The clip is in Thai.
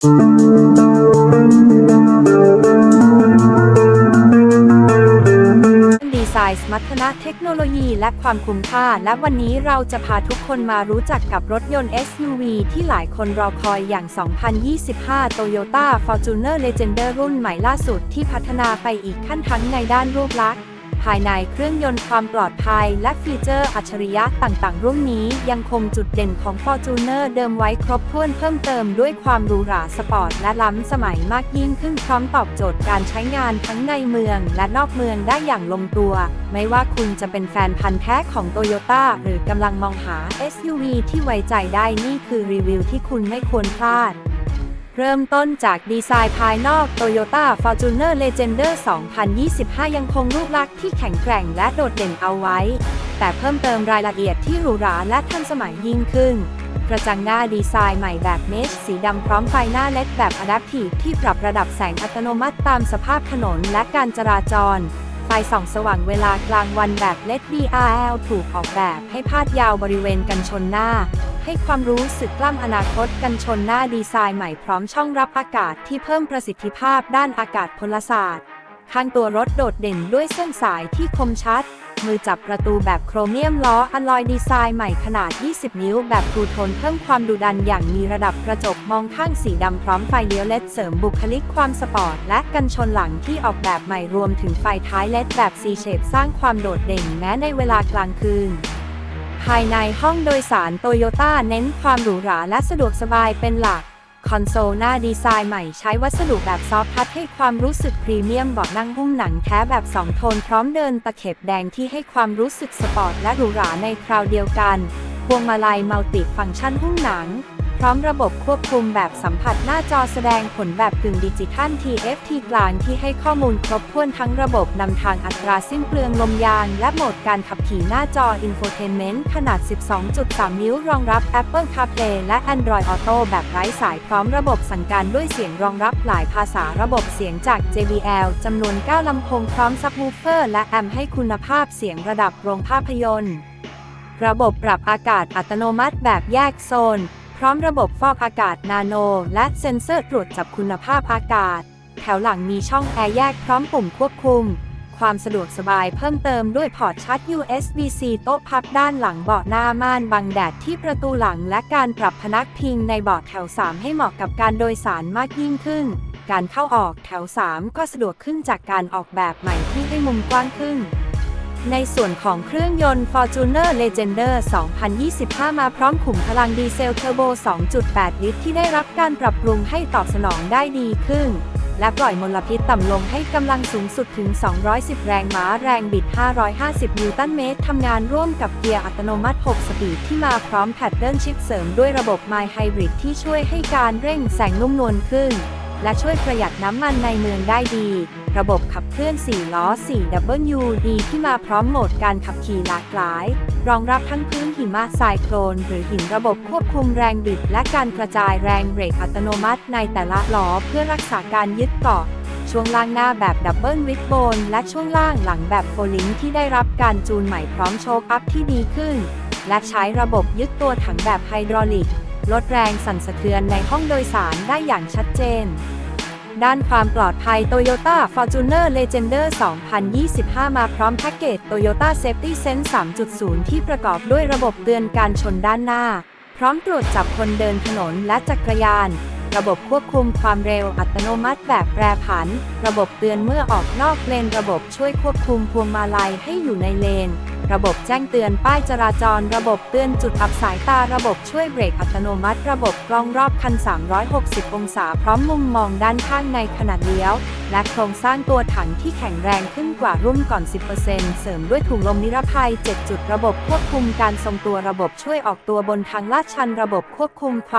ดีไซน์สมรรถนะเทคโนโลยีและความคุ้มค่า และวันนี้เราจะพาทุกคนมารู้จักกับรถยนต์ SUV ที่หลายคนรอคอยอย่าง 2025 Toyota Fortuner Legender รุ่นใหม่ล่าสุดที่พัฒนาไปอีกขั้นทั้งในด้านรูปลักษณ์ ภายในเครื่องยนต์ความปลอดภัย และฟีเจอร์อัจฉริยะต่างๆ รุ่นนี้ยังคงจุดเด่นของ Fortuner เดิมไว้ครบถ้วนเพิ่มเติมด้วยความหรูหราสปอร์ตและล้ำสมัยมากยิ่งขึ้นพร้อมตอบโจทย์การใช้งานทั้งในเมือง และนอกเมืองได้อย่างลงตัว ไม่ว่าคุณจะเป็นแฟนพันธุ์แท้ของ Toyota หรือกำลังมองหา SUV ที่ไว้ใจได้นี่คือรีวิวที่คุณไม่ควรพลาด เริ่มต้นจากดีไซน์ภายนอก Toyota Fortuner Legender 2025 ยังคงรูปลักษณ์ที่แข็งแกร่งและโดดเด่นเอาไว้ แต่เพิ่มเติมรายละเอียดที่หรูหราและทันสมัยยิ่งขึ้น กระจังหน้าดีไซน์ใหม่แบบเมชสีดำพร้อมไฟหน้าเล็ดแบบ Adaptive ที่ปรับระดับแสงอัตโนมัติตามสภาพถนนและการจราจรไฟส่องสว่างเวลากลางวันแบบ LED DRL ถูกออกแบบให้พาดยาวบริเวณกันชนหน้า ให้ความรู้สึกกล้ำอนาคตกันชนหน้าดีไซน์ใหม่พร้อมช่องรับอากาศที่เพิ่มประสิทธิภาพด้านอากาศพลศาสตร์ ข้างตัวรถโดดเด่นด้วยเส้นสายที่คมชัด มือจับประตูแบบโครเมียมล้ออลลอยดีไซน์ใหม่ขนาด 20 นิ้ว แบบทูโทนเพิ่มความดุดันอย่างมีระดับกระจกมองข้างสีดำพร้อมไฟเลี้ยวเลดเสริมบุคลิกความสปอร์ตและกันชนหลังที่ออกแบบใหม่รวมถึงไฟท้ายเลดแบบ C shape สร้างความโดดเด่นแม้ในเวลากลางคืน ภายในห้องโดยสารโตโยต้าเน้นความหรูหราและสะดวกสบายเป็นหลัก คอนโซลหน้าดีไซน์ใหม่ใช้วัสดุแบบซอฟท์ทัชให้ความรู้สึกพรีเมียมเบาะนั่งหุ้มหนังแท้แบบ2โทนพร้อมเดินตะเข็บแดงที่ให้ความรู้สึกสปอร์ตและหรูหราในคราวเดียวกัน พวงมาลัยมัลติฟังก์ชันหุ้มหนัง พร้อมระบบควบคุมแบบสัมผัสหน้าจอแสดงผลแบบกึ่งดิจิทัล TFT กลางที่ให้ข้อมูลครบถ้วนทั้งระบบนำทางอัตราสิ้นเปลืองลมยาง และโหมดการขับขี่หน้าจอ Infotainment ขนาด 12.3 นิ้ว รองรับ Apple CarPlay และ Android Auto แบบไร้สายพร้อมระบบสั่งการด้วยเสียงรองรับหลายภาษาระบบเสียงจาก JBL จำนวน 9 ลำโพงพร้อมซับวูฟเฟอร์และแอมป์ให้คุณภาพเสียงระดับโรงภาพยนตร์ ระบบปรับอากาศอัตโนมัติแบบแยกโซน ร้อมระบบฟอกอากาศนาโน และเซ็นเซอร์ตรวจจับคุณภาพอากาศ แถวหลังมีช่องแอร์แยกพร้อมปุ่มควบคุม ความสะดวกสบายเพิ่มเติมด้วยพอร์ตชาร์จ USB-C โต๊ะพับด้านหลังเบาะหน้าม่านบังแดดที่ประตูหลังและการปรับพนักพิงในเบาะแถว 3 ให้เหมาะกับการโดยสารมากยิ่งขึ้น การเข้าออกแถว 3 ก็สะดวกขึ้นจากการออกแบบใหม่ที่ให้มุมกว้างขึ้น ในส่วนของเครื่องยนต์ Fortuner Legender 2025 มาพร้อมขุมพลังดีเซลเทอร์โบ 2.8 ลิตร ที่ได้รับการปรับปรุงให้ตอบสนองได้ดีขึ้น และปล่อยมลพิษต่ำลงให้กำลังสูงสุดถึง 210 แรงม้าแรงบิด 550 นิวตันเมตร ทำงานร่วมกับเกียร์อัตโนมัติ 6 สปีดที่มาพร้อมแพดเดิลชิปเสริมด้วยระบบ My Hybrid ที่ช่วยให้การเร่งแสงนุ่มนวลขึ้น และช่วยประหยัดน้ำมันในเมืองได้ดี ระบบขับเคลื่อน 4 ล้อ 4WD ที่มาพร้อมโหมดการขับขี่หลากหลาย รองรับทั้งพื้นหิมะทรายโคลน หรือหินระบบควบคุมแรงบิด และการกระจายแรงเบรกอัตโนมัติในแต่ละล้อเพื่อรักษาการยึดเกาะช่วงล่างหน้าแบบดับเบิลวิดโบนและช่วงล่างหลังแบบโฟลิงที่ได้รับการจูนใหม่พร้อมโชคอัพที่ดีขึ้น และใช้ระบบยึดตัวถังแบบไฮดรอลิก ลดแรงสั่นสะเทือนในห้องโดยสารได้อย่างชัดเจน ด้านความปลอดภัย Toyota Fortuner Legender 2025 มาพร้อมแพ็กเกจ Toyota Safety Sense 3.0 ที่ประกอบด้วยระบบเตือนการชนด้านหน้า พร้อมตรวจจับคนเดินถนนและจักรยาน ระบบควบคุมความเร็วอัตโนมัติแบบแปรผัน ระบบเตือนเมื่อออกนอกเลน ระบบช่วยควบคุมพวงมาลัยให้อยู่ในเลน ระบบแจ้งเตือนป้ายจราจร ระบบเตือนจุดอับสายตา ระบบช่วยเบรกอัตโนมัติ ระบบกล้องรอบคัน 360 องศาพร้อมมุมมองด้านข้างในขณะเลี้ยว และโครงสร้างตัวถังที่แข็งแรงขึ้นกว่ารุ่นก่อน 10%เสริมด้วยถุงลมนิรภัย 7 จุด ระบบควบคุมการทรงตัว ระบบช่วยออกตัวบนทางลาดชัน ระบบควบคุมความ